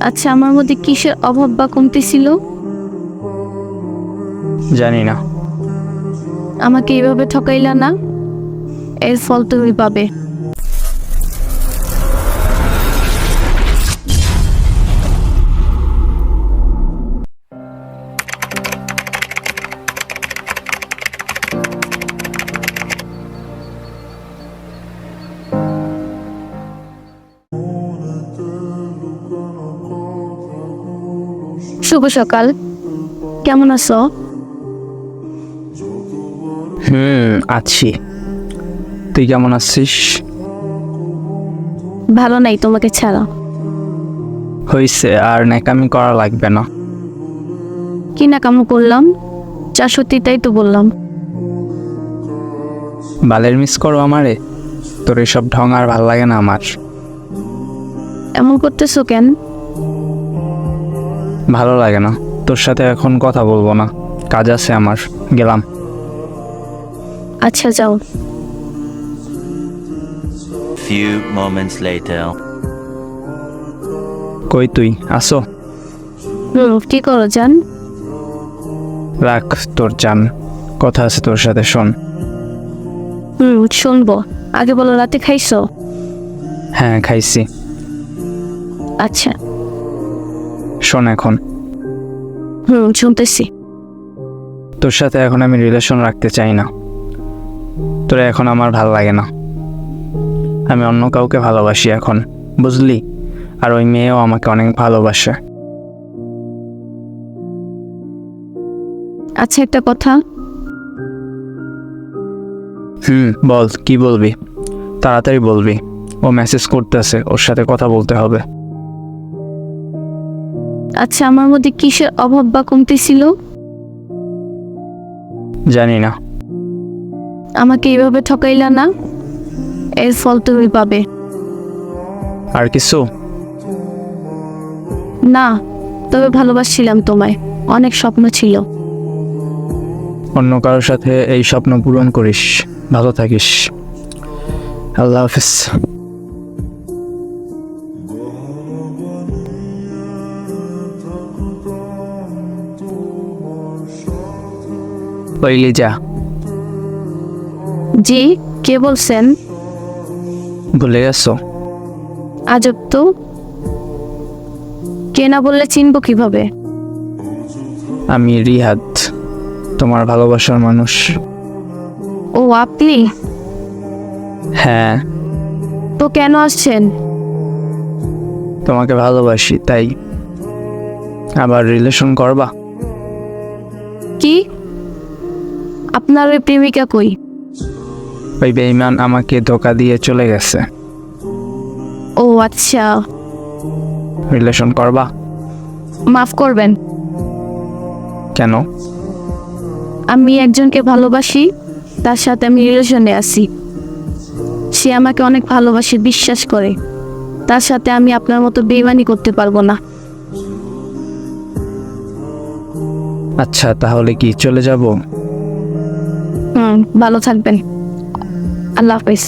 আচ্ছা আমার মধ্যে কিসের অভাব বা কমতি ছিল? জানি না। আমাকে এইভাবে ঠকাইলা না। এর ফল তুমি পাবে। শুভ সকাল। কেমন আছো? হুম আছি। তুই কেমন আছিস? ভালো নাই তোমাকে ছাড়া। হইছে আর ন্যাকামি করা লাগবে না। কি না কামো করলাম? যা সত্যি তাই তো বললাম। বালের মিস করো আমারে? তোর এসব ঢং আর ভালো লাগে না আমার। এমন করতেছো কেন? ভালো লাগে না। তোর সাথে এখন কথা বলব না। কাজ আছে আমার। গেলাম। আচ্ছা যাও। Few moments later. কই তুই? আসো। হুম কি করো জান রাখ তোর চান কথা আছে তোর সাথে শোন। হুম শুনব। আগে বলো রাতে খাইছো? হ্যাঁ খাইছি। আচ্ছা। শোন এখন। হুম শুনতেছি। তোর সাথে এখন আমি রিলেশন রাখতে চাই না। তোর এখন আমার ভালো লাগে না। আমি অন্য কাউকে ভালোবাসি এখন বুঝলি? আর ওই মেয়েও আমাকে অনেক ভালোবাসে। আচ্ছা একটা কথা। হুম বল কি বলবি? তাড়াতাড়ি বলবি। ও মেসেজ করতেছে ওর সাথে কথা বলতে হবে। আচ্ছা আমার মধ্যে কিসের অভাব বা কমতি ছিল? জানি না। আমাকে এইভাবে ঠকাইলা না এর ফল তুমি পাবে। আর কিছু? না তবে ভালোবাসছিলাম তোমায় অনেক স্বপ্ন ছিল। অন্য কারোর সাথে এই স্বপ্ন পূরণ করিস ভালো থাকিস। আল্লাহ হাফিজ। ওই লিজা জি কে বলছেন? ভুলে গেছো আজব তো। কে না বললে চিনবো কীভাবে? আমি রিহাদ তোমার ভালোবাসার মানুষ। ও আপনি? হ্যাঁ। তো কেন আসছেন? তোমাকে ভালোবাসি তাই। আবার রিলেশন করবা? কি? আপনার ওই প্রেমিকা কই? ওই বেইমান আমাকে ধোকা দিয়ে চলে গেছে। ও আচ্ছা। রিলেশন করবা? মাফ করবেন। কেন? আমি একজনকে ভালোবাসি তার সাথে আমি রিলেশনে আছি। সে আমাকে অনেক ভালোবাসে বিশ্বাস করে। তার সাথে আমি আপনার মতো বেইমানি করতে পারব না। আচ্ছা তাহলে কি চলে যাব? হুম ভালো থাকবেন। আল্লাহ হাফিজ।